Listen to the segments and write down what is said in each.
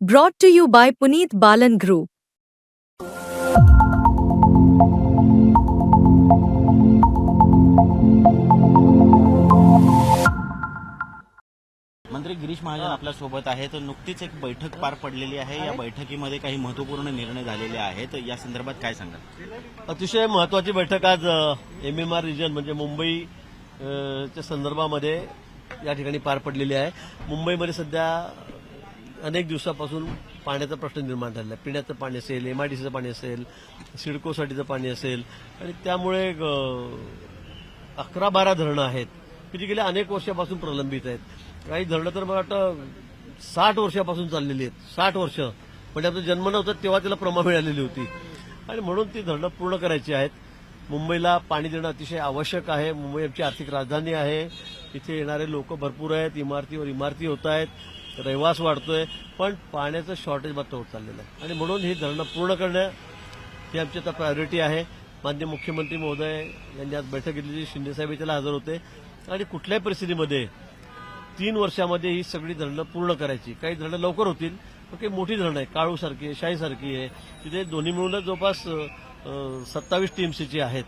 Brought to you by Puneet Balan Group. मंत्री गिरीश महाजन आपल्यासोबत आहेत. नुकतीच एक बैठक पार पडलेली आहे. या बैठकीमध्ये काही महत्त्वपूर्ण निर्णय झालेले आहेत. या संदर्भात काय सांगाल? अतिशय महत्वाची बैठक आज एम एम आर रिजन म्हणजे मुंबई च्या संदर्भामध्ये या ठिकाणी पार पडलेली आहे. मुंबईमध्ये सध्या अनेक दिवसापासून पाण्याचा प्रश्न निर्माण झालेला आहे. पिण्याचं पाणी असेल एमआयडीसीचं पाणी असेल सिडकोसाठीचं पाणी असेल. आणि त्यामुळे अकरा बारा धरणं आहेत की जी गेल्या अनेक वर्षापासून प्रलंबित आहेत. काही धरणं तर मला वाटतं साठ वर्षापासून चाललेली आहेत. साठ वर्ष. म्हणजे आपलं जन्म नव्हतं तेव्हा त्याला प्रमा मिळालेली होती. आणि म्हणून ती धरणं पूर्ण करायची आहेत. मुंबईला पाणी देणं अतिशय आवश्यक आहे. मुंबई आमची आर्थिक राजधानी आहे. इथे येणारे लोक भरपूर आहेत. इमारतीवर इमारती होत आहेत. रहिवास वाढतोय पण पाण्याचं शॉर्टेज मात्र होत चाललेलं आहे. आणि म्हणून ही धरणं पूर्ण करणं ही आमची आता प्रायोरिटी आहे. मान्य मुख्यमंत्री महोदय यांनी आज बैठक घेतलेली शिंदेसाहेब त्याला हजर होते. आणि कुठल्याही परिस्थितीमध्ये तीन वर्षामध्ये ही सगळी धरणं पूर्ण करायची. काही धरणं लवकर होतील पण काही मोठी धरणं आहे काळूसारखी आहे शाहीसारखी आहे. तिथे दोन्ही मिळूनच जवळपास सत्तावीस टीएमसीची आहेत.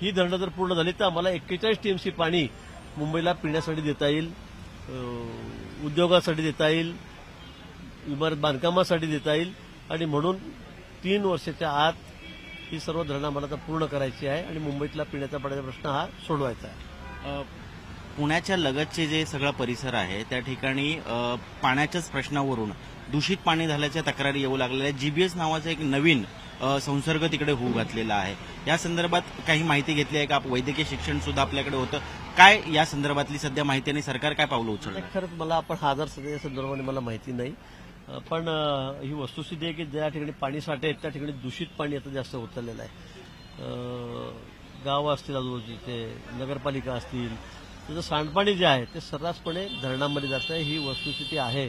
ही धरणं जर पूर्ण झाली तर आम्हाला एक्केचाळीस टीएमसी पाणी मुंबईला पिण्यासाठी देता येईल. उद्योगासाठी देता येईल इमारत बांधकामासाठी देता येईल आणि म्हणून तीन वर्षाच्या आत ही सर्व धरणं आम्हाला आता पूर्ण करायची आहे आणि मुंबईतला पिण्याचा पाण्याचा प्रश्न हा सोडवायचा आहे. पुण्याच्या लगतचे जे सगळा परिसर आहे त्या ठिकाणी पाण्याच्याच प्रश्नावरून दूषित पाणी झाल्याच्या तक्रारी येऊ लागलेल्या जीबीएस नावाचा एक नवीन संसर्ग तिकडे होऊ घातलेला आहे. या संदर्भात काही माहिती घेतली आहे का? वैद्यकीय शिक्षण सुद्धा आपल्याकडे होतं. काय या संदर्भातली सध्या माहिती आणि सरकार काय पावलं उचललं? खरंच मला आपण हजार सध्या संदर्भाने मला माहिती नाही पण ही वस्तुस्थिती आहे की ज्या ठिकाणी पाणी साठे आहेत त्या ठिकाणी दूषित पाणी आता जास्त होत चाललेलं आहे गावं असतील आजूबाजूचे नगरपालिका असतील त्याचं सांडपाणी जे आहे ते सर्रासपणे धरणामध्ये जातं. आहे ही वस्तुस्थिती आहे.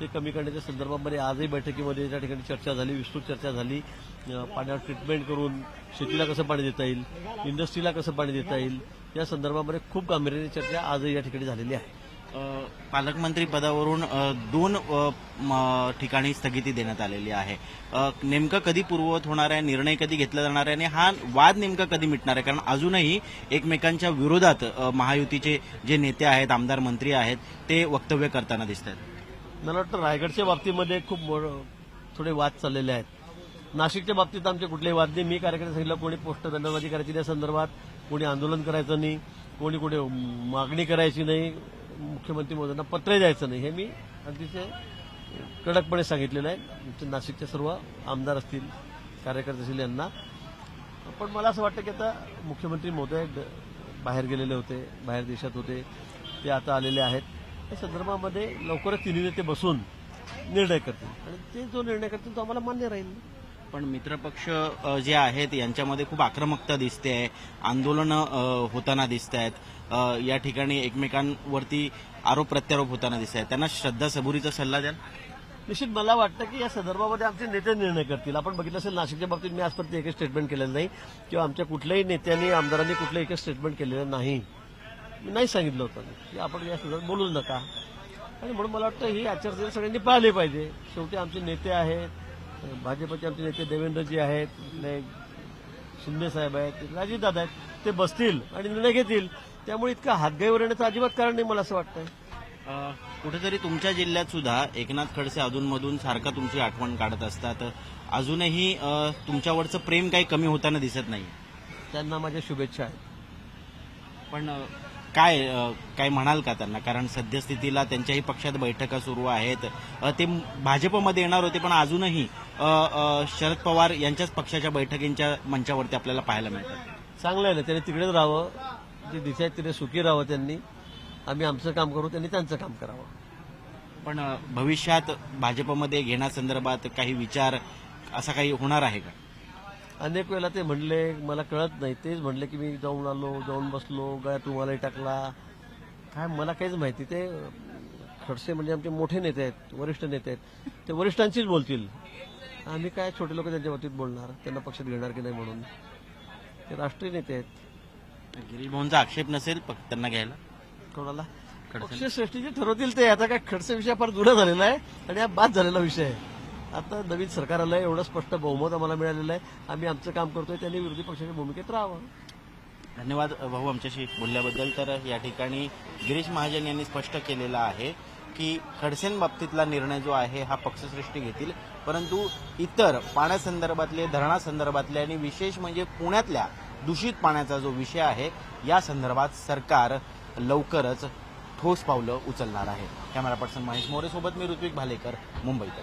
ते कमी करण्याच्या संदर्भामध्ये आजही बैठकीमध्ये त्या ठिकाणी चर्चा झाली विस्तृत चर्चा झाली. पाण्यावर ट्रीटमेंट करून शेतीला कसं पाणी देता येईल इंडस्ट्रीला कसं पाणी देता येईल या संदर्भामध्ये खूप गांभीर्याने चर्चा आजही या ठिकाणी झालेली आहे. पालकमंत्री पदावरून दोन म, ठिकाणी स्थगिती देण्यात आलेली आहे. नेमकं कधी पूर्ववत होणार आहे निर्णय कधी घेतला जाणार आहे आणि हा वाद नेमका कधी मिटणार आहे? कारण अजूनही एकमेकांच्या विरोधात महायुतीचे जे नेते आहेत आमदार मंत्री आहेत ते वक्तव्य करताना दिसत आहेत. मला वाटतं रायगडच्या बाबतीमध्ये खूप थोडे वाद चाललेले आहेत. नाशिकच्या बाबतीत आमचे कुठलेही वाद नाही. मी कार्यकर्ते सांगितलं कोणी पोस्ट दंडबाजी करायची त्या संदर्भात कोणी आंदोलन करायचं नाही कोणी कुठे मागणी करायची नाही. मुख्यमंत्री महोदयांना पत्र द्यायचं नाही. हे मी अतिशय कडकपणे सांगितलेलं आहे. आमचे नाशिकचे सर्व आमदार असतील कार्यकर्ते असतील यांना. पण मला असं वाटतं की आता मुख्यमंत्री महोदय ड- बाहेर गेलेले होते बाहेर देशात होते ते आता आलेले आहेत. या संदर्भामध्ये लवकरच तिन्ही नेते बसून निर्णय करतील. आणि ते जो निर्णय करतील तो आम्हाला मान्य राहील. पण मित्रपक्ष जे आहेत यांच्यामध्ये खूप आक्रमकता दिसते आहे. आंदोलनं होताना दिसत आहेत. या ठिकाणी एकमेकांवरती आरोप प्रत्यारोप होताना दिसत आहेत. त्यांना श्रद्धा सबुरीचा सल्ला द्याल? निश्चित मला वाटतं की या संदर्भामध्ये आमचे नेते निर्णय करतील. आपण बघितलं असेल नाशिकच्या बाबतीत मी आजपर्यंत एकच स्टेटमेंट केलेलं नाही. किंवा आमच्या कुठल्याही नेत्यांनी आमदारांनी कुठलंही एकच स्टेटमेंट केलेलं नाही. मी नाही सांगितलं होतं. की आपण या संदर्भात बोलूच नका. आणि म्हणून मला वाटतं ही आचारसंहिता सगळ्यांनी पाळली पाहिजे. शेवटी आमचे नेते आहेत. भाजपचे आमचे नेते देवेंद्रजी आहेत आपले शिंदे साहेब आहेत राजीवदादा आहेत ते बसतील आणि निर्णय घेतील. त्यामुळे इतका हातगाईवर येण्याचं अजिबात कारण नाही मला असं वाटतंय. कुठेतरी तुमच्या जिल्ह्यात सुद्धा एकनाथ खडसे अधूनमधून सारखं तुमची आठवण काढत असतात. अजूनही तुमच्यावरचं प्रेम काही कमी होताना दिसत नाही त्यांना माझ्या शुभेच्छा आहेत. पण काय काय म्हणाल का त्यांना? कारण सद्यस्थितीला त्यांच्याही पक्षात बैठका सुरू आहेत. ते भाजपमध्ये येणार होते पण अजूनही शरद पवार यांच्याच पक्षाच्या बैठकींच्या मंचावरती आपल्याला पाहायला मिळतात. चांगलं आहे ना त्यांनी तिकडेच राहावं. जे दिशा आहेत तिथे सुखी राहावं त्यांनी. आम्ही आमचं काम करू त्यांनी त्यांचं काम करावं. पण भविष्यात भाजपमध्ये घेण्यासंदर्भात काही विचार असा काही होणार आहे का? अनेक वेळेला ते म्हणले मला कळत नाही. तेच म्हणले की मी जाऊन आलो जाऊन बसलो गाय तुम्हालाही टाकला. काय मला काहीच माहिती. ते खडसे म्हणजे आमचे मोठे नेते आहेत वरिष्ठ नेते आहेत. ते वरिष्ठांशीच बोलतील. आम्ही काय छोटे लोक त्यांच्या बाबतीत बोलणार? त्यांना पक्षात घेणार की नाही म्हणून? ते राष्ट्रीय नेते आहेत. गिरीश भाऊंचा आक्षेप नसेल त्यांना घ्यायला? कोणाला? पक्षश्रेष्ठी जे ठरवतील ते. आता काय खडसे विषय फार जुना झालेला आहे आणि हा बाद झालेला विषय आहे. आता नवीन सरकार आलं आहे एवढं स्पष्ट बहुमत आम्हाला मिळालेलं आहे. आम्ही आमचं काम करतोय त्यांनी विरोधी पक्षाच्या भूमिकेत राहावं. धन्यवाद भाऊ आमच्याशी बोलल्याबद्दल. तर या ठिकाणी गिरीश महाजन यांनी स्पष्ट केलेलं आहे की खडसेंबाबतीतला निर्णय जो आहे हा पक्षश्रेष्ठी घेतील. परंतु इतर पाण्यासंदर्भातले धरणासंदर्भातले आणि विशेष म्हणजे पुण्यातल्या दूषित पाण्याचा जो विषय आहे या संदर्भात सरकार लवकरच ठोस पावलं उचलणार आहे. कॅमेरा पर्सन महेश मोरे सोबत मी ऋत्विक भालेकर मुंबईत